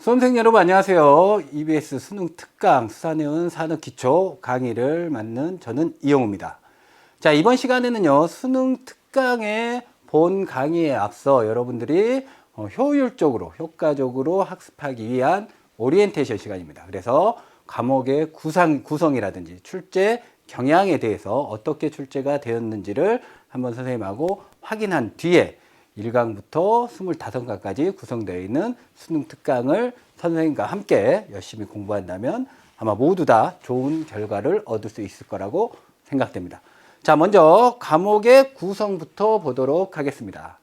수험생 여러분 안녕하세요. EBS 수능 특강 수사내원 산업 기초 강의를 맡는 저는 이영우입니다. 자, 이번 시간에는요. 수능 특강의 본 강의에 앞서 여러분들이 어, 효율적으로 효과적으로 학습하기 위한 오리엔테이션 시간입니다. 그래서 과목의 구상, 구성이라든지 출제 경향에 대해서 어떻게 출제가 되었는지를 한번 선생님하고 확인한 뒤에 1강부터 25강까지 구성되어 있는 수능 특강을 선생님과 함께 열심히 공부한다면 아마 모두 다 좋은 결과를 얻을 수 있을 거라고 생각됩니다. 자, 먼저 과목의 구성부터 보도록 하겠습니다.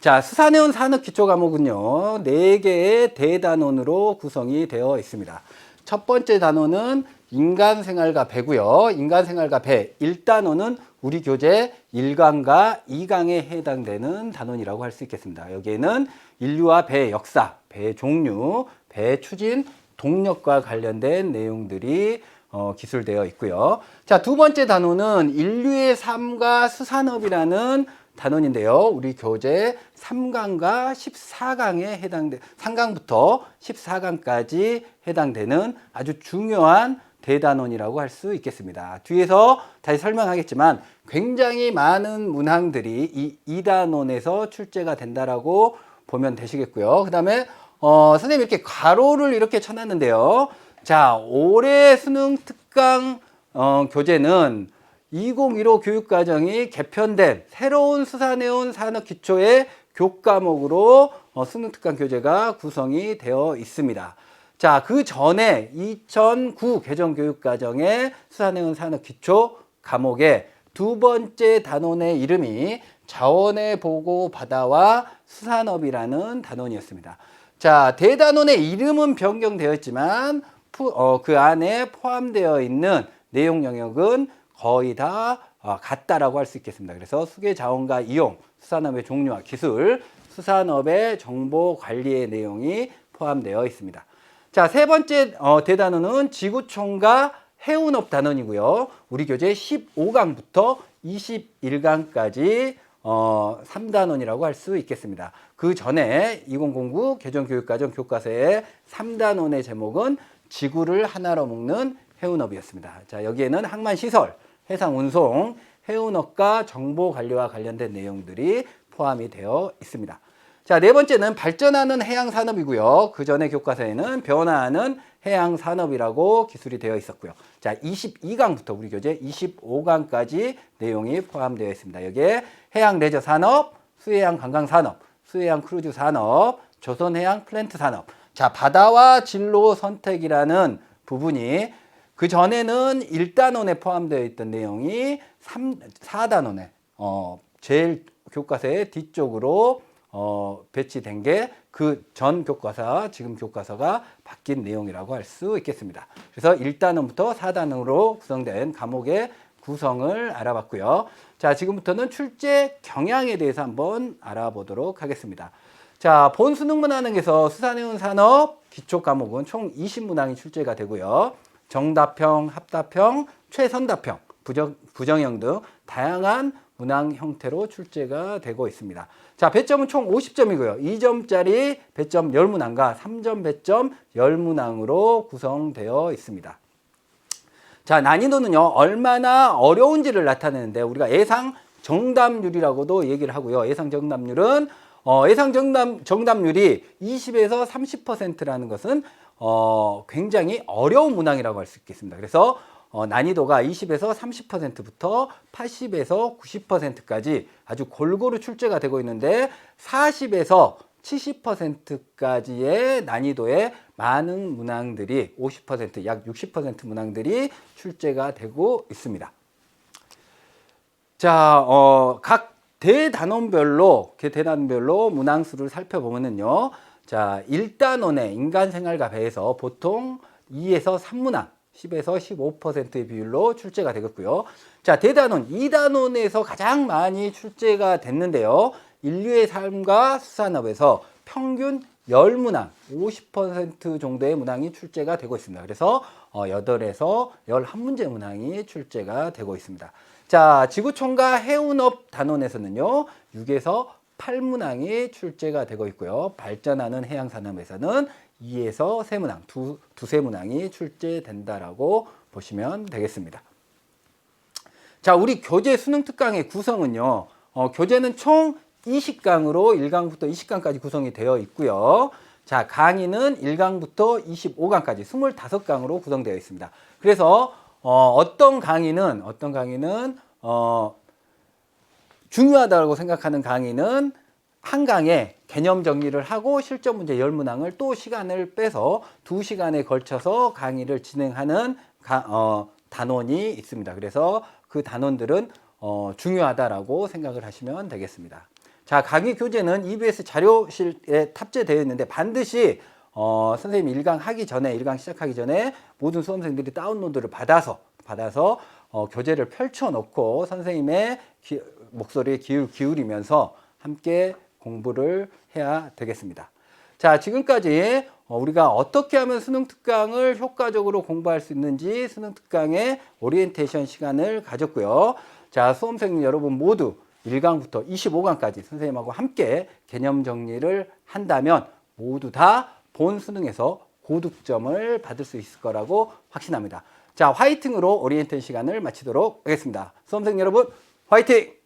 자, 수사내원 산업 기초 과목은요, 네 개의 대단원으로 구성이 되어 있습니다. 첫 번째 단원은 인간생활과 배고요. 인간생활과 배 1단원은 우리 교재 1강과 2강에 해당되는 단원이라고 할 수 있겠습니다. 여기에는 인류와 배의 역사, 배의 종류, 배의 추진, 동력과 관련된 내용들이 어, 기술되어 있고요. 자, 두 번째 단원은 인류의 삶과 수산업이라는 단원인데요. 우리 교재 3강과 14강에 해당돼 3강부터 14강까지 해당되는 아주 중요한 대단원이라고 할 수 있겠습니다. 뒤에서 다시 설명하겠지만 굉장히 많은 문항들이 이 2단원에서 출제가 된다라고 보면 되시겠고요. 그 다음에 어, 선생님 이렇게 가로를 이렇게 쳐놨는데요. 자, 올해 수능 특강 어, 교재는 2015 교육과정이 개편된 새로운 수사내원 산업 기초의 교과목으로 어, 수능 특강 교재가 구성이 되어 있습니다. 자, 그 전에 2009 개정 교육과정의 수사내원 산업 기초 과목의 두 번째 단원의 이름이 자원의 보고 바다와 수산업이라는 단원이었습니다. 자, 대단원의 이름은 변경되었지만 푸- 어, 그 안에 포함되어 있는 내용 영역은 거의 다 어, 같다라고 할 수 있겠습니다. 그래서 수계 자원과 이용, 수산업의 종류와 기술, 수산업의 정보 관리의 내용이 포함되어 있습니다. 자, 세 번째 어, 대단원은 지구촌과 해운업 단원이고요. 우리 교재 15강부터 21강까지 어, 3단원이라고 할 수 있겠습니다. 그 전에 2009 개정교육과정 교과서의 3단원의 제목은 지구를 하나로 묶는 해운업이었습니다. 자, 여기에는 항만시설, 해상운송, 해운업과 정보관리와 관련된 내용들이 포함이 되어 있습니다. 자, 네 번째는 발전하는 해양 산업이고요. 그 전에 교과서에는 변화하는 해양 산업이라고 기술이 되어 있었고요. 자, 22강부터 우리 교재 25강까지 내용이 포함되어 있습니다. 여기에 해양 레저 산업, 수해양 관광 산업, 수해양 크루즈 산업, 조선해양 플랜트 산업. 자, 바다와 진로 선택이라는 부분이 그 전에는 1단원에 포함되어 있던 내용이 3, 4단원에 어, 제일 교과서의 뒤쪽으로 어, 배치된 게 그 전 교과서, 지금 교과서가 바뀐 내용이라고 할 수 있겠습니다. 그래서 1단원부터 4단원으로 구성된 과목의 구성을 알아봤고요. 자, 지금부터는 출제 경향에 대해서 한번 알아보도록 하겠습니다. 자, 본 수능 문항에서 수산해운 산업 기초 과목은 총 20문항이 출제가 되고요. 정답형, 합답형, 최선답형, 부정, 부정형 등 다양한 문항 형태로 출제가 되고 있습니다. 자, 배점은 총 50점이고요. 2점짜리 배점 10문항과 3점 배점 10문항으로 구성되어 있습니다. 자, 난이도는요, 얼마나 어려운지를 나타내는데, 우리가 예상 정답률이라고도 얘기를 하고요. 예상 정답률은, 어, 예상 정답, 정답률이 20에서 30%라는 것은, 어, 굉장히 어려운 문항이라고 할 수 있겠습니다. 그래서, 어, 난이도가 20에서 30%부터 80에서 90%까지 아주 골고루 출제가 되고 있는데, 40에서 70%까지의 난이도의 많은 문항들이 50%, 약 60% 문항들이 출제가 되고 있습니다. 자, 어, 각 대단원별로, 그 대단원별로 문항 수를 살펴보면은요. 자, 1단원의 인간생활과 배에서 보통 2에서 3문항, 10에서 15%의 비율로 출제가 되겠고요. 자, 대단원, 2단원에서 가장 많이 출제가 됐는데요. 인류의 삶과 수산업에서 평균 10문항, 50% 정도의 문항이 출제가 되고 있습니다. 그래서 어, 8에서 11문제 문항이 출제가 되고 있습니다. 자, 지구촌과 해운업 단원에서는요, 6에서 8문항이 출제가 되고 있고요. 발전하는 해양산업에서는 2에서 3문항, 두, 두세 문항이 출제된다라고 보시면 되겠습니다. 자, 우리 교재 수능 특강의 구성은요. 어, 교재는 총 20강으로 1강부터 20강까지 구성이 되어 있고요. 자, 강의는 1강부터 25강까지 25강으로 구성되어 있습니다. 그래서 어, 어떤 강의는 어떤 강의는 어, 중요하다고 생각하는 강의는 한 강에 개념 정리를 하고 실전 문제 10문항을 또 시간을 빼서 2시간에 걸쳐서 강의를 진행하는 가- 어, 단원이 있습니다. 그래서 그 단원들은 어, 중요하다라고 생각을 하시면 되겠습니다. 자, 강의 교재는 EBS 자료실에 탑재되어 있는데 반드시 어, 선생님 1강 하기 전에 1강 시작하기 전에 모든 수험생들이 다운로드를 받아서 받아서 어, 교재를 펼쳐 놓고 선생님의 기- 목소리에 기울, 기울이면서 함께 공부를 해야 되겠습니다. 자, 지금까지 어, 우리가 어떻게 하면 수능 특강을 효과적으로 공부할 수 있는지 수능 특강의 오리엔테이션 시간을 가졌고요. 자, 수험생 여러분 모두 1강부터 25강까지 선생님하고 함께 개념 정리를 한다면 모두 다 본 수능에서 고득점을 받을 수 있을 거라고 확신합니다. 자, 화이팅으로 오리엔테이션 시간을 마치도록 하겠습니다. 수험생 여러분, 화이팅!